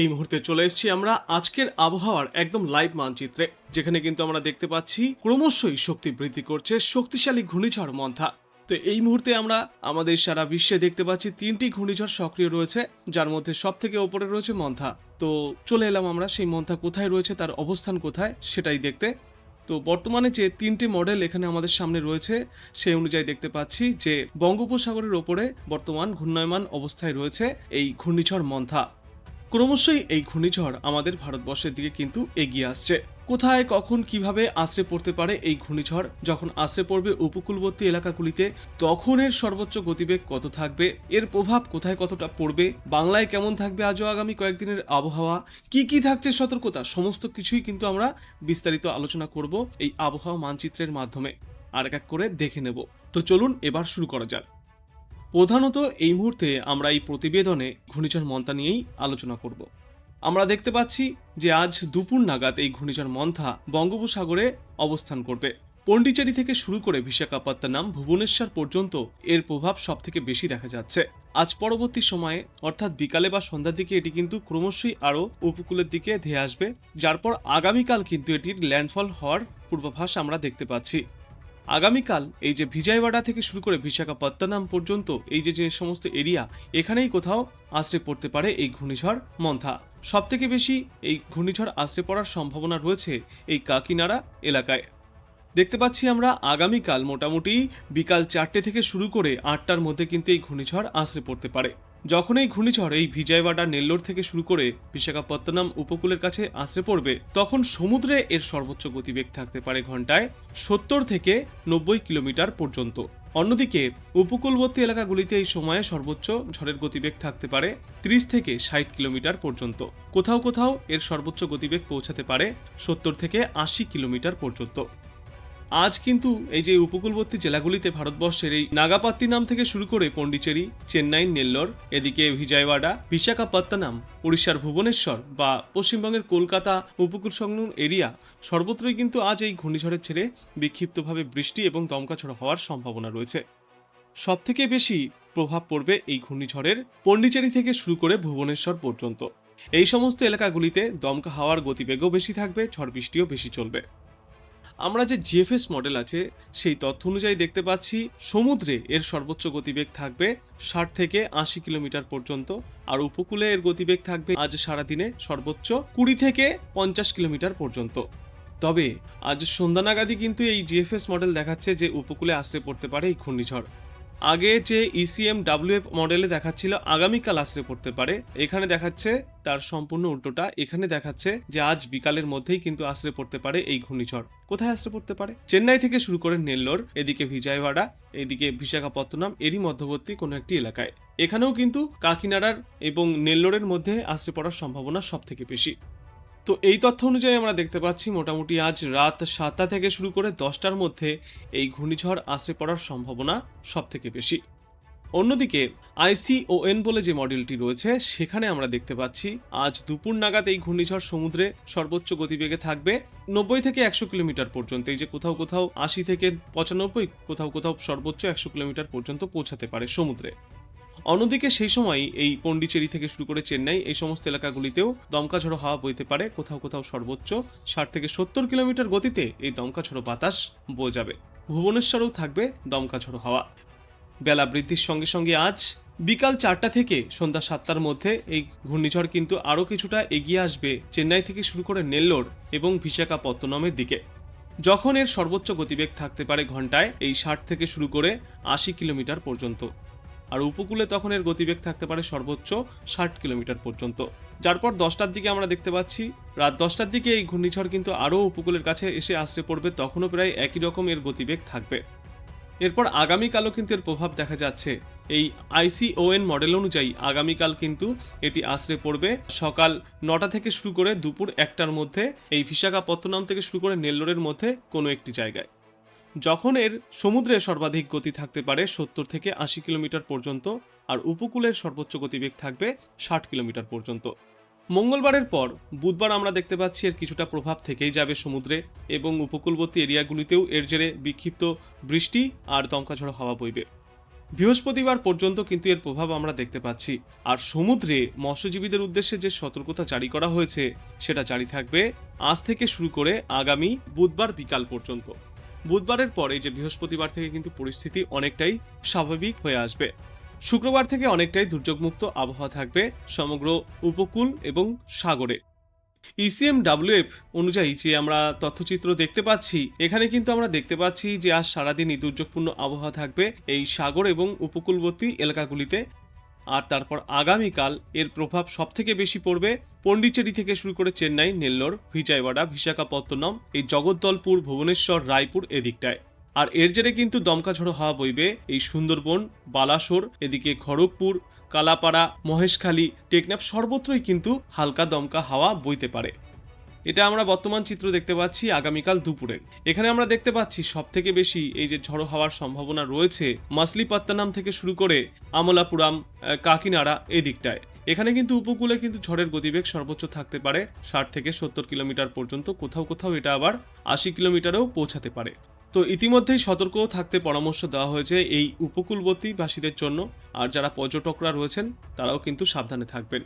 এই মুহূর্তে চলে এসেছি আমরা আজকের আবহাওয়ার একদম লাইভ মানচিত্রে, যেখানে কিন্তু আমরা দেখতে পাচ্ছি ক্রমশই শক্তি বৃদ্ধি করছে শক্তিশালী ঘূর্ণিঝড় মন্থা। তো এই মুহূর্তে আমরা আমাদের সারা বিশ্বে দেখতে পাচ্ছি তিনটি ঘূর্ণিঝড় সক্রিয় রয়েছে, যার মধ্যে সব থেকে ওপরে রয়েছে মন্থা। তো চলে এলাম আমরা, সেই মন্থা কোথায় রয়েছে, তার অবস্থান কোথায়, সেটাই দেখতে। তো বর্তমানে যে তিনটি মডেল এখানে আমাদের সামনে রয়েছে, সেই অনুযায়ী দেখতে পাচ্ছি যে বঙ্গোপসাগরের ওপরে বর্তমান ঘূর্ণায়মান অবস্থায় রয়েছে এই ঘূর্ণিঝড় মন্থা। ক্রমশই এই ঘূর্ণিঝড় আমাদের ভারতবর্ষের দিকে কিন্তু এগিয়ে আসছে। কোথায়, কখন, কীভাবে আশ্রে পড়তে পারে এই ঘূর্ণিঝড়? যখন আশ্রে পড়বে উপকূলবর্তী এলাকাগুলিতে তখন এর সর্বোচ্চ গতিবেগ কত থাকবে? এর প্রভাব কোথায় কতটা পড়বে? বাংলায় কেমন থাকবে আজও আগামী কয়েকদিনের আবহাওয়া? কি কি থাকছে সতর্কতা? সমস্ত কিছুই কিন্তু আমরা বিস্তারিত আলোচনা করব এই আবহাওয়া মানচিত্রের মাধ্যমে। আর এক এক করে দেখে নেব। তো চলুন এবার শুরু করা যাক। প্রধানত এই মুহূর্তে আমরা এই প্রতিবেদনে ঘূর্ণিঝড় মন্থা নিয়েই আলোচনা করব। আমরা দেখতে পাচ্ছি যে আজ দুপুর নাগাদ এই ঘূর্ণিঝড় মন্থা বঙ্গোপসাগরে অবস্থান করবে। পন্ডিচেরি থেকে শুরু করে বিশাখাপত্তনম, ভুবনেশ্বর পর্যন্ত এর প্রভাব সব থেকে বেশি দেখা যাচ্ছে। আজ পরবর্তী সময়ে, অর্থাৎ বিকালে বা সন্ধ্যার দিকে এটি কিন্তু ক্রমশই আরও উপকূলের দিকে ধেয়ে আসবে, যার পর আগামীকাল কিন্তু এটির ল্যান্ডফল হওয়ার পূর্বাভাস আমরা দেখতে পাচ্ছি। আগামীকাল এই যে ভিজয়ওয়াড়া থেকে শুরু করে বিশাখাপত্তনম পর্যন্ত এই যে যে সমস্ত এরিয়া, এখানেই কোথাও আশ্রে পড়তে পারে এই ঘূর্ণিঝড় মন্থা। সব থেকে বেশি এই ঘূর্ণিঝড় আশ্রে পড়ার সম্ভাবনা রয়েছে এই কাকিনাড়া এলাকায়। দেখতে পাচ্ছি আমরা আগামীকাল মোটামুটি বিকাল চারটে থেকে শুরু করে আটটার মধ্যে কিন্তু এই ঘূর্ণিঝড় আশ্রে পড়তে পারে। যখন এই ঘূর্ণিঝড় এই ভিজয়ওয়াড়া নেল্লোর থেকে শুরু করে বিশাখাপত্তনম উপকূলের কাছে আশ্রে পড়বে, তখন সমুদ্রে এর সর্বোচ্চ গতিবেগ থাকতে পারে ঘন্টায় সত্তর থেকে নব্বই কিলোমিটার পর্যন্ত। অন্যদিকে, উপকূলবর্তী এলাকাগুলিতে এই সময়ে সর্বোচ্চ ঝড়ের গতিবেগ থাকতে পারে ত্রিশ থেকে ষাট কিলোমিটার পর্যন্ত। কোথাও কোথাও এর সর্বোচ্চ গতিবেগ পৌঁছাতে পারে সত্তর থেকে আশি কিলোমিটার পর্যন্ত। আজ কিন্তু এই যে উপকূলবর্তী জেলাগুলিতে ভারতবর্ষের এই নাগাপাত্তি নাম থেকে শুরু করে পন্ডিচেরি চেন্নাই, নেল্লোর, এদিকে ভিজয়ওয়াড়া বিশাখাপত্তনম, উড়িষ্যার ভুবনেশ্বর বা পশ্চিমবঙ্গের কলকাতা উপকূল সংলগ্ন এরিয়া সর্বত্রই কিন্তু আজ এই ঘূর্ণিঝড়ের ছেড়ে বিক্ষিপ্তভাবে বৃষ্টি এবং দমকাঝড় হওয়ার সম্ভাবনা রয়েছে। সবথেকে বেশি প্রভাব পড়বে এই ঘূর্ণিঝড়ের পন্ডিচেরি থেকে শুরু করে ভুবনেশ্বর পর্যন্ত। এই সমস্ত এলাকাগুলিতে দমকা হাওয়ার গতিবেগও বেশি থাকবে, ঝড় বৃষ্টিও বেশি চলবে। আমরা যে জিএফএস মডেল আছে, সেই তথ্য অনুযায়ী দেখতে পাচ্ছি সমুদ্রে এর সর্বোচ্চ গতিবেগ থাকবে ষাট থেকে আশি কিলোমিটার পর্যন্ত আর উপকূলে এর গতিবেগ থাকবে আজ সারাদিনে সর্বোচ্চ কুড়ি থেকে পঞ্চাশ কিলোমিটার পর্যন্ত। তবে আজ সন্ধ্যা নাগাদই কিন্তু এই জিএফএস মডেল দেখাচ্ছে যে উপকূলে আশ্রে পড়তে পারে এই ঘূর্ণিঝড়। আগে যে ইসিএম ডাব্লিউএফ মডেলে দেখাচ্ছিল, আগামীকাল আশ্রে পড়তে পারে। এখানে দেখাচ্ছে তার সম্পূর্ণ উল্টোটা। এখানে দেখাচ্ছে যে আজ বিকালের মধ্যেই কিন্তু আশ্রে পড়তে পারে এই ঘূর্ণিঝড়। কোথায় আশ্রে পড়তে পারে? চেন্নাই থেকে শুরু করে নেল্লোর, এদিকে ভিজয়ওয়াড়া এদিকে বিশাখাপত্তনম, এরই মধ্যবর্তী কোনো একটি এলাকায়। এখানেও কিন্তু কাকিনাড়ার এবং নেল্লোরের মধ্যে আশ্রে পড়ার সম্ভাবনা সব থেকে বেশি। তো এই তথ্য অনুযায়ী আমরা দেখতে পাচ্ছি মোটামুটি আজ রাত সাতটা থেকে শুরু করে দশটার মধ্যে এই ঘূর্ণিঝড় আশ্রে পড়ার সম্ভাবনা সব থেকে বেশি। অন্যদিকে আইসিওএন বলে যে মডেলটি রয়েছে, সেখানে আমরা দেখতে পাচ্ছি আজ দুপুর নাগাদ এই ঘূর্ণিঝড় সমুদ্রে সর্বোচ্চ গতিবেগে থাকবে নব্বই থেকে একশো কিলোমিটার পর্যন্ত। এই যে কোথাও কোথাও আশি থেকে পঁচানব্বই, কোথাও কোথাও সর্বোচ্চ একশো কিলোমিটার পর্যন্ত পৌঁছাতে পারে সমুদ্রে। অন্যদিকে সেই সময় এই পন্ডিচেরি থেকে শুরু করে চেন্নাই, এই সমস্ত এলাকাগুলিতেও দমকা ঝড়ো হাওয়া বইতে পারে। কোথাও কোথাও সর্বোচ্চ ষাট থেকে সত্তর কিলোমিটার গতিতে এই দমকা ঝড়ো বাতাস বয়ে যাবে। ভুবনেশ্বরেও থাকবে দমকা ঝড়ো হাওয়া। বেলা বৃদ্ধির সঙ্গে সঙ্গে আজ বিকাল চারটা থেকে সন্ধ্যা সাতটার মধ্যে এই ঘূর্ণিঝড় কিন্তু আরও কিছুটা এগিয়ে আসবে চেন্নাই থেকে শুরু করে নেল্লোর এবং বিশাখাপত্তনমের দিকে। যখন এর সর্বোচ্চ গতিবেগ থাকতে পারে ঘন্টায় এই ষাট থেকে শুরু করে আশি কিলোমিটার পর্যন্ত। আর উপকূলে তখন এর গতিবেগ থাকতে পারে সর্বোচ্চ ষাট কিলোমিটার পর্যন্ত। যার পর দশটার দিকে আমরা দেখতে পাচ্ছি, রাত দশটার দিকে এই ঘূর্ণিঝড় কিন্তু আরও উপকূলের কাছে এসে আশ্রে পড়বে, তখনও প্রায় একই রকম এর গতিবেগ থাকবে। এরপর আগামীকালও কিন্তু এর প্রভাব দেখা যাচ্ছে। এই আইসিওএন মডেল অনুযায়ী আগামীকাল কিন্তু এটি আশ্রে পড়বে সকাল নটা থেকে শুরু করে দুপুর একটার মধ্যে। এই বিশাখাপত্তনম থেকে শুরু করে নেল্লোরের মধ্যে কোনো একটি জায়গায়। যখন এর সমুদ্রে সর্বাধিক গতি থাকতে পারে সত্তর থেকে আশি কিলোমিটার পর্যন্ত, আর উপকূলের সর্বোচ্চ গতিবেগ থাকবে ষাট কিলোমিটার পর্যন্ত। মঙ্গলবারের পর বুধবার আমরা দেখতে পাচ্ছি এর কিছুটা প্রভাব থেকেই যাবে সমুদ্রে এবং উপকূলবর্তী এরিয়াগুলিতেও এর জেরে বিক্ষিপ্ত বৃষ্টি আর দমকাঝড় হাওয়া বইবে। বৃহস্পতিবার পর্যন্ত কিন্তু এর প্রভাব আমরা দেখতে পাচ্ছি। আর সমুদ্রে মৎস্যজীবীদের উদ্দেশ্যে যে সতর্কতা জারি করা হয়েছে, সেটা জারি থাকবে আজ থেকে শুরু করে আগামী বুধবার বিকাল পর্যন্ত। বুধবারের পরে যে বৃহস্পতিবার থেকে কিন্তু পরিস্থিতি অনেকটাই স্বাভাবিক হয়ে আসবে। শুক্রবার থেকে অনেকটাই দুর্যোগমুক্ত আবহাওয়া থাকবে সমগ্র উপকূল এবং সাগরে। ইসিএম ডাব্লিউএফ অনুযায়ী যে আমরা তথ্যচিত্র দেখতে পাচ্ছি, এখানে কিন্তু আমরা দেখতে পাচ্ছি যে আজ সারাদিনই দুর্যোগপূর্ণ আবহাওয়া থাকবে এই সাগর এবং উপকূলবর্তী এলাকাগুলিতে। আর তারপর আগামীকাল এর প্রভাব সবথেকে বেশি পড়বে পন্ডিচেরি থেকে শুরু করে চেন্নাই, নেল্লোর, ভিজাইওয়াডা বিশাখাপত্তনম এই জগদ্দলপুর, ভুবনেশ্বর, রায়পুর এদিকটায়। আর এর জেরে কিন্তু দমকা ঝড়ো হাওয়া বইবে এই সুন্দরবন, বালাসোর, এদিকে খড়গপুর, কালাপাড়া, মহেশখালী, টেকনাফ সর্বত্রই কিন্তু হালকা দমকা হাওয়া বইতে পারে। এটা আমরা বর্তমান চিত্র দেখতে পাচ্ছি আগামীকাল দুপুরে। এখানে আমরা দেখতে পাচ্ছি সব থেকে বেশি এই যে ঝড়ো হওয়ার সম্ভাবনা রয়েছে মাসলিপাত্তানাম থেকে শুরু করে আমলাপুরাম কাকিনাড়া এই দিকটায় এখানে কিন্তু উপকূলে কিন্তু ঝড়ের গতিবেগ সর্বোচ্চ থাকতে পারে ষাট থেকে সত্তর কিলোমিটার পর্যন্ত। কোথাও কোথাও এটা আবার আশি কিলোমিটারেও পৌঁছাতে পারে। তো ইতিমধ্যেই সতর্কও থাকতে পরামর্শ দেওয়া হয়েছে এই উপকূলবর্তী বাসীদের জন্য। আর যারা পর্যটকরা রয়েছেন, তারাও কিন্তু সাবধানে থাকবেন।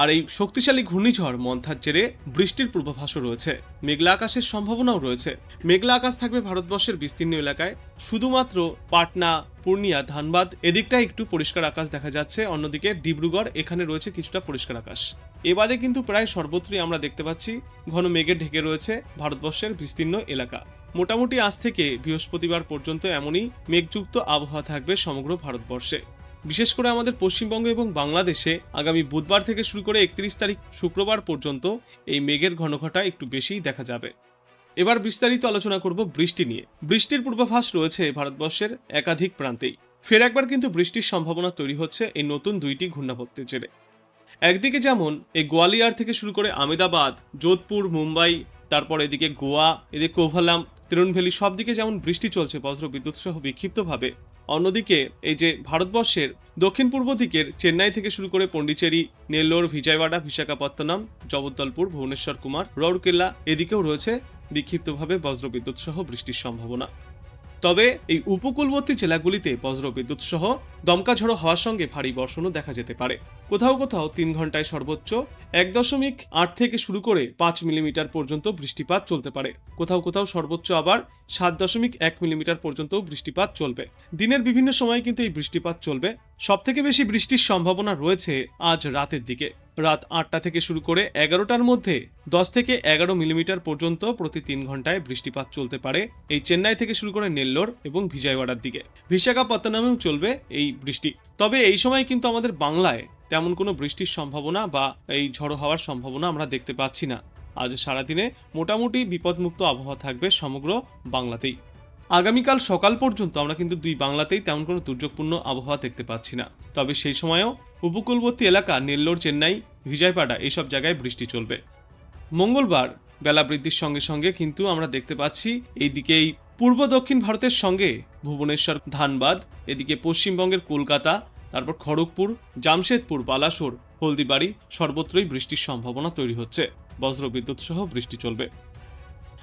আর এই শক্তিশালী ঘূর্ণিঝড় মন্থার জেরে বৃষ্টির পূর্বাভাসও রয়েছে। মেঘলা আকাশের সম্ভাবনাও রয়েছে। মেঘলা আকাশ থাকবে ভারতবর্ষের বিস্তীর্ণ এলাকায়। শুধুমাত্র পাটনা, পূর্ণিয়া, ধানবাদ এদিকটা একটু পরিষ্কার আকাশ দেখা যাচ্ছে। অন্যদিকে ডিব্রুগড়, এখানে রয়েছে কিছুটা পরিষ্কার আকাশ। এবারে কিন্তু প্রায় সর্বত্রই আমরা দেখতে পাচ্ছি ঘন মেঘে ঢেকে রয়েছে ভারতবর্ষের বিস্তীর্ণ এলাকা। মোটামুটি আজ থেকে বৃহস্পতিবার পর্যন্ত এমনই মেঘযুক্ত আবহাওয়া থাকবে সমগ্র ভারতবর্ষে। বিশেষ করে আমাদের পশ্চিমবঙ্গ এবং বাংলাদেশে আগামী বুধবার থেকে শুরু করে একত্রিশ তারিখ শুক্রবার পর্যন্ত এই মেঘের ঘনঘটা একটু বেশিই দেখা যাবে। এবার বিস্তারিত আলোচনা করব বৃষ্টি নিয়ে। বৃষ্টির পূর্বাভাস রয়েছে ভারতবর্ষের একাধিক প্রান্তেই। ফের একবার কিন্তু বৃষ্টির সম্ভাবনা তৈরি হচ্ছে এই নতুন দুইটি ঘূর্ণাবর্তের জেরে। একদিকে যেমন এই গোয়ালিয়র থেকে শুরু করে আমেদাবাদ যোধপুর, মুম্বাই, তারপর এদিকে গোয়া, এদিকে কোভালাম তিরুনভেলি সব দিকে যেমন বৃষ্টি চলছে বজ্র বিদ্যুৎ সহ বিক্ষিপ্তভাবে অন্যদিকে এই যে ভারতবর্ষের দক্ষিণ পূর্ব দিকের চেন্নাই থেকে শুরু করে পন্ডিচেরি, নেল্লোর ভিজয়ওয়াড়া বিশাখাপত্তনম জগদ্দলপুর ভুবনেশ্বর কুমার, রৌরকেল্লা এদিকেও রয়েছে বিক্ষিপ্তভাবে বজ্রবিদ্যুৎ সহ বৃষ্টির সম্ভাবনা। তবে এই উপকূলবর্তী জেলাগুলিতে বজ্রবিদ্যুৎ সহ দমকা ঝড়ো হওয়ার সঙ্গে ভারী বর্ষণও দেখা যেতে পারে। কোথাও কোথাও তিন ঘন্টায় সর্বোচ্চ এক দশমিক আট থেকে শুরু করে পাঁচ মিলিমিটার পর্যন্ত বৃষ্টিপাত চলতে পারে। কোথাও কোথাও সর্বোচ্চ আবার সাত দশমিক এক মিলিমিটার পর্যন্ত বৃষ্টিপাত চলবে। দিনের বিভিন্ন সময় কিন্তু এই বৃষ্টিপাত চলবে। সব থেকে বেশি বৃষ্টির সম্ভাবনা রয়েছে আজ রাতের দিকে। রাত আটটা থেকে শুরু করে এগারোটার মধ্যে দশ থেকে এগারো মিলিমিটার পর্যন্ত প্রতি তিন ঘন্টায় বৃষ্টিপাত চলতে পারে এই চেন্নাই থেকে শুরু করে নেল্লোর এবং ভিজয়ওয়াড়ার দিকে। বিশাখাপত্তনমেও চলবে এই বৃষ্টি। তবে এই সময় কিন্তু আমাদের বাংলায় তেমন কোনো বৃষ্টির সম্ভাবনা বা এই ঝড়ো হওয়ার সম্ভাবনা আমরা দেখতে পাচ্ছি না। আজ সারাদিনে মোটামুটি বিপদমুক্ত আবহাওয়া থাকবে সমগ্র বাংলাতেই। আগামীকাল সকাল পর্যন্ত আমরা কিন্তু দুই বাংলাতেই তেমন কোনো দুর্যোগপূর্ণ আবহাওয়া দেখতে পাচ্ছি না। তবে সেই সময়ও উপকূলবর্তী এলাকা নেল্লোর, চেন্নাই ভিজয়পাড়া এইসব জায়গায় বৃষ্টি চলবে। মঙ্গলবার বেলা বৃদ্ধির সঙ্গে সঙ্গে কিন্তু আমরা দেখতে পাচ্ছি এইদিকেই পূর্ব দক্ষিণ ভারতের সঙ্গে ভুবনেশ্বর, ধানবাদ, এদিকে পশ্চিমবঙ্গের কলকাতা, তারপর খড়গপুর, জামশেদপুর, বালাসোর, হলদিবাড়ি সর্বত্রই বৃষ্টির সম্ভাবনা তৈরি হচ্ছে। বজ্রবিদ্যুৎ সহ বৃষ্টি চলবে।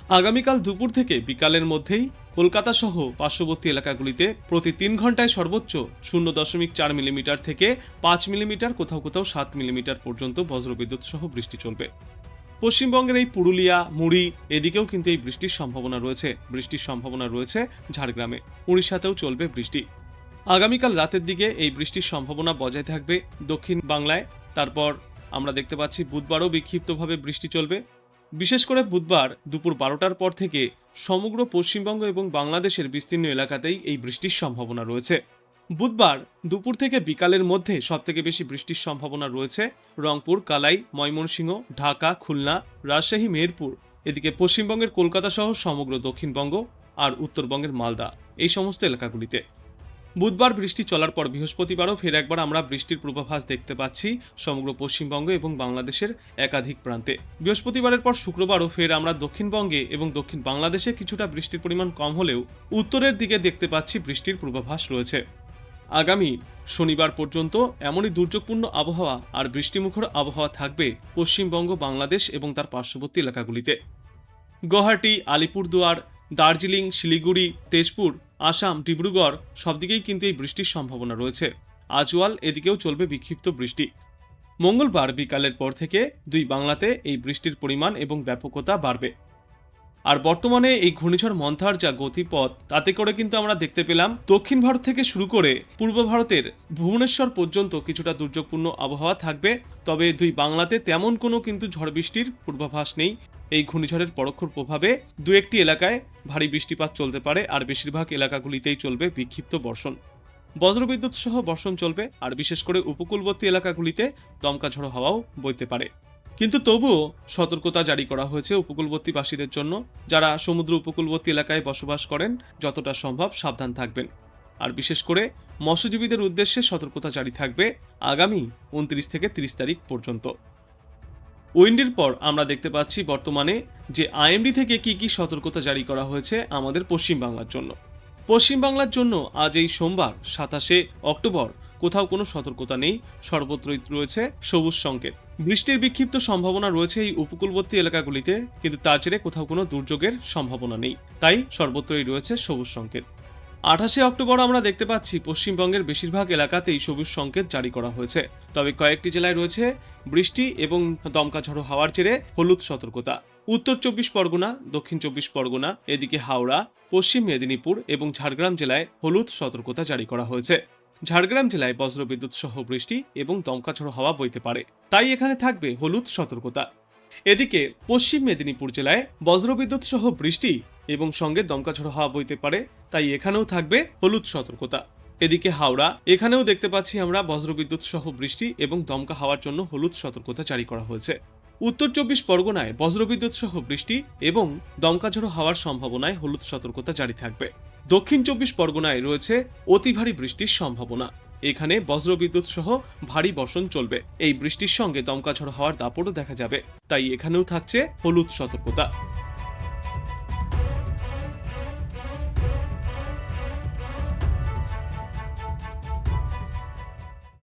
আগামীকাল দুপুর থেকে বিকালের মধ্যেই কলকাতা সহ পার্শ্ববর্তী এলাকাগুলিতে প্রতি তিন ঘন্টায় সর্বোচ্চ শূন্য দশমিক চার মিলিমিটার থেকে পাঁচ মিলিমিটার, কোথাও কোথাও সাত মিলিমিটার পর্যন্ত বজ্রবিদ্যুৎ সহ বৃষ্টি চলবে। পশ্চিমবঙ্গের এই পুরুলিয়া, মুড়ি এদিকেও কিন্তু এই বৃষ্টির সম্ভাবনা রয়েছে। বৃষ্টির সম্ভাবনা রয়েছে ঝাড়গ্রামে। উড়িষ্যাতেও চলবে বৃষ্টি। আগামীকাল রাতের দিকে এই বৃষ্টির সম্ভাবনা বজায় থাকবে দক্ষিণ বাংলায়। তারপর আমরা দেখতে পাচ্ছি বুধবারও বিক্ষিপ্তভাবে বৃষ্টি চলবে। বিশেষ করে বুধবার দুপুর বারোটার পর থেকে সমগ্র পশ্চিমবঙ্গ এবং বাংলাদেশের বিস্তীর্ণ এলাকাতেই এই বৃষ্টির সম্ভাবনা রয়েছে। বুধবার দুপুর থেকে বিকালের মধ্যে সবথেকে বেশি বৃষ্টির সম্ভাবনা রয়েছে রংপুর, কালাই, ময়মনসিংহ, ঢাকা, খুলনা, রাজশাহী, মেহেরপুর। এদিকে পশ্চিমবঙ্গের কলকাতা সহ সমগ্র দক্ষিণবঙ্গ আর উত্তরবঙ্গের মালদা এই সমস্ত এলাকাগুলিতে। বুধবার বৃষ্টি চলার পর বৃহস্পতিবারও ফের একবার আমরা বৃষ্টির পূর্বাভাস দেখতে পাচ্ছি সমগ্র পশ্চিমবঙ্গ এবং বাংলাদেশের একাধিক প্রান্তে। বৃহস্পতিবারের পর শুক্রবারও ফের আমরা দক্ষিণবঙ্গে এবং দক্ষিণ বাংলাদেশে কিছুটা বৃষ্টির পরিমাণ কম হলেও উত্তরের দিকে দেখতে পাচ্ছি বৃষ্টির পূর্বাভাস রয়েছে। আগামী শনিবার পর্যন্ত এমনই দুর্যোগপূর্ণ আবহাওয়া আর বৃষ্টিমুখর আবহাওয়া থাকবে পশ্চিমবঙ্গ, বাংলাদেশ এবং তার পার্শ্ববর্তী এলাকাগুলিতে। গুয়াহাটি, আলিপুরদুয়ার, দার্জিলিং, শিলিগুড়ি, তেজপুর আসাম, ডিব্রুগড় সব দিকেই কিন্তু এই বৃষ্টির সম্ভাবনা রয়েছে। আজওয়াল এদিকেও চলবে বিক্ষিপ্ত বৃষ্টি। মঙ্গলবার বিকালের পর থেকে দুই বাংলাতে এই বৃষ্টির পরিমাণ এবং ব্যাপকতা বাড়বে। আর বর্তমানে এই ঘূর্ণিঝড় মন্থার যা গতিপথ, তাতে করে কিন্তু আমরা দেখতে পেলাম দক্ষিণ ভারত থেকে শুরু করে পূর্ব ভারতের ভুবনেশ্বর পর্যন্ত কিছুটা দুর্যোগপূর্ণ আবহাওয়া থাকবে। তবে দুই বাংলাতে তেমন কোনো কিন্তু ঝড় বৃষ্টির পূর্বাভাস নেই। এই ঘূর্ণিঝড়ের পরোক্ষ প্রভাবে দু একটি এলাকায় ভারী বৃষ্টিপাত চলতে পারে, আর বেশিরভাগ এলাকাগুলিতেই চলবে বিক্ষিপ্ত বর্ষণ। বজ্রবিদ্যুৎ সহ বর্ষণ চলবে, আর বিশেষ করে উপকূলবর্তী এলাকাগুলিতে দমকা ঝড়ো হাওয়াও বইতে পারে। কিন্তু তবুও সতর্কতা জারি করা হয়েছে উপকূলবর্তীবাসীদের জন্য, যারা সমুদ্র উপকূলবর্তী এলাকায় বসবাস করেন, যতটা সম্ভব সাবধান থাকবেন। আর বিশেষ করে, মৎস্যজীবীদের উদ্দেশ্যে সতর্কতা জারি থাকবে আগামী উনত্রিশ থেকে তিরিশ তারিখ পর্যন্ত। উইন্ডির পর আমরা দেখতে পাচ্ছি বর্তমানে যে আইএমডি থেকে কি কি সতর্কতা জারি করা হয়েছে আমাদের পশ্চিমবাংলার জন্য। পশ্চিমবাংলার জন্য আজ এই সোমবার, সাতাশে অক্টোবর কোথাও কোনো সতর্কতা নেই, সর্বত্রই রয়েছে সবুজ সংকেত। বৃষ্টির বিক্ষিপ্ত সম্ভাবনা রয়েছে এই উপকূলবর্তী এলাকাগুলিতে, কিন্তু তার জেরে কোথাও কোনো দুর্যোগের সম্ভাবনা নেই। তাই সর্বত্রই রয়েছে সবুজ সংকেত। আঠাশে অক্টোবর আমরা দেখতে পাচ্ছি, পশ্চিমবঙ্গের বেশিরভাগ এলাকাতেই সবুজ সংকেত জারি করা হয়েছে। তবে কয়েকটি জেলায় রয়েছে বৃষ্টি এবং দমকা ঝড়ো হাওয়ার জেরে হলুদ সতর্কতা। উত্তর চব্বিশ পরগনা, দক্ষিণ চব্বিশ পরগনা, এদিকে হাওড়া, পশ্চিম মেদিনীপুর এবং ঝাড়গ্রাম জেলায় হলুদ সতর্কতা জারি করা হয়েছে। ঝাড়গ্রাম জেলায় বজ্রবিদ্যুৎ সহ বৃষ্টি এবং দমকা ঝড়ো হাওয়া বইতে পারে। তাই এখানে থাকবে হলুদ সতর্কতা। এদিকে পশ্চিম মেদিনীপুর জেলায় বজ্রবিদ্যুৎ সহ বৃষ্টি এবং সঙ্গে দমকা ঝড়ো হাওয়া বইতে পারে, তাই এখানেও থাকবে হলুদ সতর্কতা। এদিকে হাওড়া, এখানেও দেখতে পাচ্ছি আমরা বজ্রবিদ্যুৎ সহ বৃষ্টি এবং দমকা হাওয়ার জন্য হলুদ সতর্কতা জারি করা হয়েছে। উত্তর চব্বিশ পরগনায় বজ্রবিদ্যুৎ সহ বৃষ্টি এবং দমকাঝড়ো হাওয়ার সম্ভাবনায় হলুদ সতর্কতা জারি থাকবে। দক্ষিণ চব্বিশ পরগনায় রয়েছে অতি ভারী বৃষ্টির সম্ভাবনা। এখানে বজ্রবিদ্যুৎ সহ ভারী বর্ষণ চলবে। এই বৃষ্টির সঙ্গে দমকা ঝড় হওয়ার দাপটও দেখা যাবে। তাই এখানেও থাকছে হলুদ সতর্কতা।